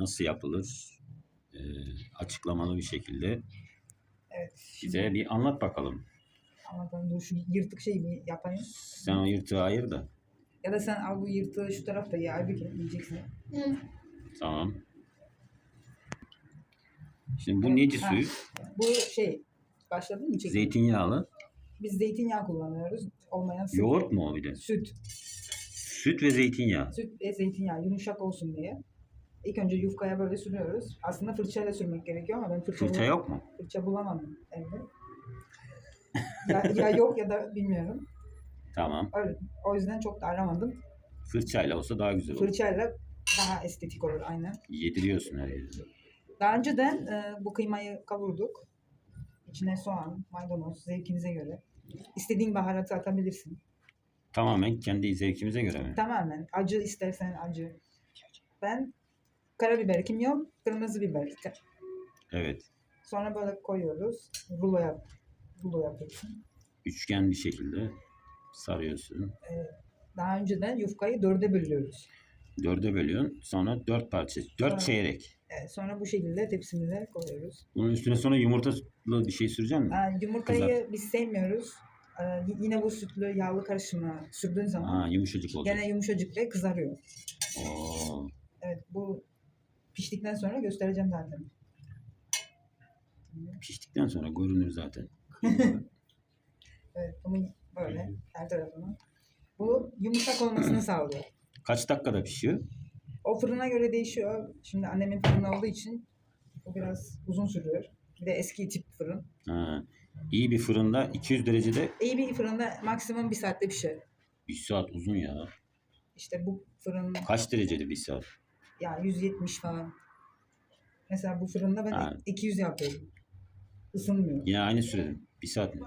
nasıl yapılır? Ee, açıklamalı bir şekilde Evet. bize bir anlat bakalım. Ben dur şu yırtık şeyi bir yapayım. Sen o yırtığı ayır da. Ya da sen al bu yırtığı şu tarafta ya Aybüke yiyeceksin. Tamam. Şimdi bu neci Ha. suyu? Bu şey başladın mı çekim? Zeytinyağlı. Biz zeytinyağı kullanıyoruz. Olmayan süt. Yoğurt mu o bir de? Süt. Süt ve zeytinyağı. Süt ve zeytinyağı yumuşak olsun diye. İlk önce yufkaya böyle sürüyoruz. Aslında fırçayla sürmek gerekiyor ama ben fırça, Fırça yok mu? fırça bulamadım evde. ya, ya yok ya da bilmiyorum. Tamam. Öyle. O yüzden çok da aramadım. Fırçayla olsa daha güzel olur. Fırçayla daha estetik olur aynen. Yediriyorsun her yere. Daha önceden e, bu kıymayı kavurduk. İçine soğan, maydanoz zevkinize göre. İstediğin baharatı atabilirsin. Tamamen kendi zevkimize göre mi? Tamamen. Acı istersen acı. Ben karabiber, kimyon, kırmızı biber. Evet. Sonra böyle koyuyoruz. Rulo yap. Rulo yapıyorsun. Üçgen bir şekilde sarıyorsun. Daha önceden yufkayı dörde bölüyoruz. Dörde bölüyorsun. Sonra dört parça. Dört Evet. çeyrek. Evet, sonra bu şekilde tepsimize koyuyoruz. Bunun üstüne sonra yumurtalı bir şey süreceksin mi? Yani yumurtayı biz sevmiyoruz. Ee, y- yine bu sütlü yağlı karışımı sürdüğün zaman Ha, yumuşacık olacak. gene yumuşacık ve kızarıyor. Oo. Evet bu piştikten sonra göstereceğim zaten. Piştikten sonra görünür zaten. Evet bunu böyle her tarafını. Bu yumuşak olmasını sağlıyor. Kaç dakikada pişiyor? O fırına göre değişiyor. Şimdi annemin fırını olduğu için bu biraz uzun sürüyor. Bir de eski tip fırın. Ha. İyi bir fırında 200 derecede İyi bir fırında maksimum bir saatte pişer. bir saat uzun ya. İşte bu fırın Kaç derecede bir saat? Ya 170 falan. Mesela bu fırında ben Ha. 200 yapıyorum. Isınmıyor. Yine aynı sürede. Bir saat mi?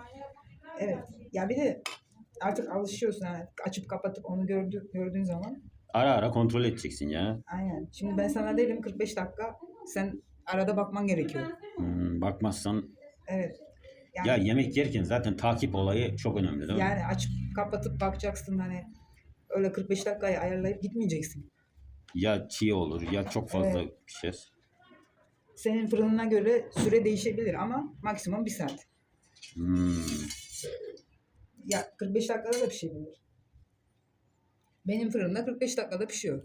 Evet. Ya bir de artık alışıyorsun. Yani açıp kapatıp onu gördü, gördüğün zaman. Ara ara kontrol edeceksin ya. Aynen. Şimdi ben sana derim 45 dakika. Sen arada bakman gerekiyor. Hmm, bakmazsan Evet. Yani, ya yemek yerken zaten takip olayı çok önemli değil mi? yani açıp kapatıp bakacaksın hani öyle 45 dakikayı ayarlayıp gitmeyeceksin. Ya çiğ olur ya çok fazla pişer. Senin fırınına göre süre değişebilir ama maksimum bir saat. Hmm. Ya 45 dakikada da pişebilir. Benim fırında 45 dakikada pişiyor.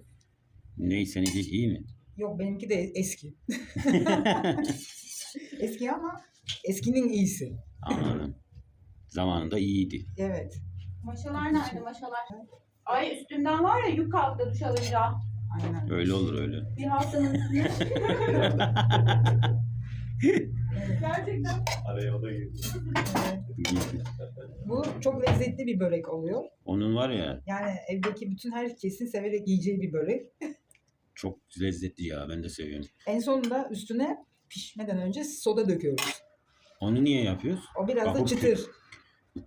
Ney seninki iyi mi? Yok benimki de eski. eski ama eskinin iyisi. Anladım. Zamanında iyiydi. Evet. Maşalar nerede maşalar? Ay üstünden var ya yük kalktı duş alınca. Aynen. Öyle olur öyle. Bir haftanın üstüne. Gerçekten. Araya o da girdi. Bu çok lezzetli bir börek oluyor. Onun var ya Yani evdeki bütün herkesin severek yiyeceği bir börek. çok lezzetli ya ben de seviyorum. En sonunda üstüne pişmeden önce soda döküyoruz. Onu niye yapıyoruz? O biraz Bak, da o çıtır.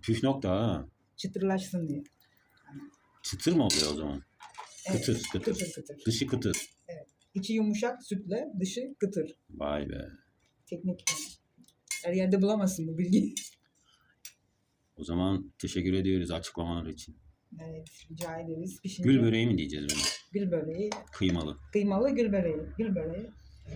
Püf nokta ha. Çıtırlaşsın diye. Çıtır mı oluyor o zaman? Evet, Kıtır, kıtır. Kıtır kıtır. Dışı kıtır. İçi yumuşak sütle, dışı kıtır. Vay be. Teknik. Her yerde bulamazsın bu bilgiyi. O zaman teşekkür ediyoruz açıklamalar için. Evet, rica ederiz. Pişince Gül böreği mi diyeceğiz bunu? Gül böreği, Kıymalı. kıymalı gül böreği. Gül böreği.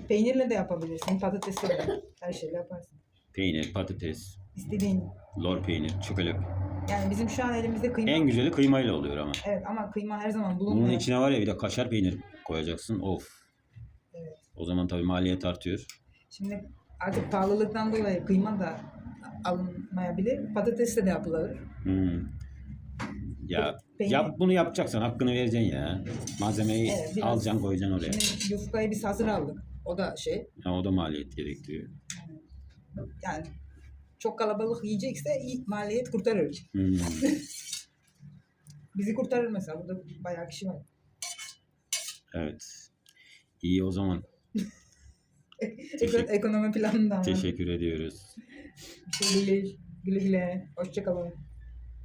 Peynirle de yapabilirsin, patatesle de. Her şeyle yaparsın. Peynir, patates, İstediğin. lor peynir, çikolata. Yani bizim şu an elimizde kıyma. En güzeli kıymayla oluyor ama. Evet ama kıyma her zaman Bunun bulunmuyor. içine var ya bir de kaşar peynir koyacaksın. Of. Evet. O zaman tabii maliyet artıyor. Şimdi artık pahalılıktan dolayı kıyma da alınmayabilir. Patatesle de yapılır. Hmm. Ya Peynir. yap bunu yapacaksan hakkını vereceksin ya. Malzemeyi Evet, biraz- alacaksın koyacaksın oraya. Şimdi yufkayı biz hazır aldık. O da şey. Ya o da maliyet gerektiriyor. Yani çok kalabalık yiyecekse maliyet kurtarır. Hmm. Bizi kurtarır mesela. Burada bayağı kişi var. Evet. İyi o zaman. Teşekkür- ekonomi planından. Teşekkür ediyoruz. Şey değil. Güle güle. Hoşçakalın.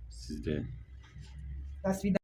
Siz de. Das wieder.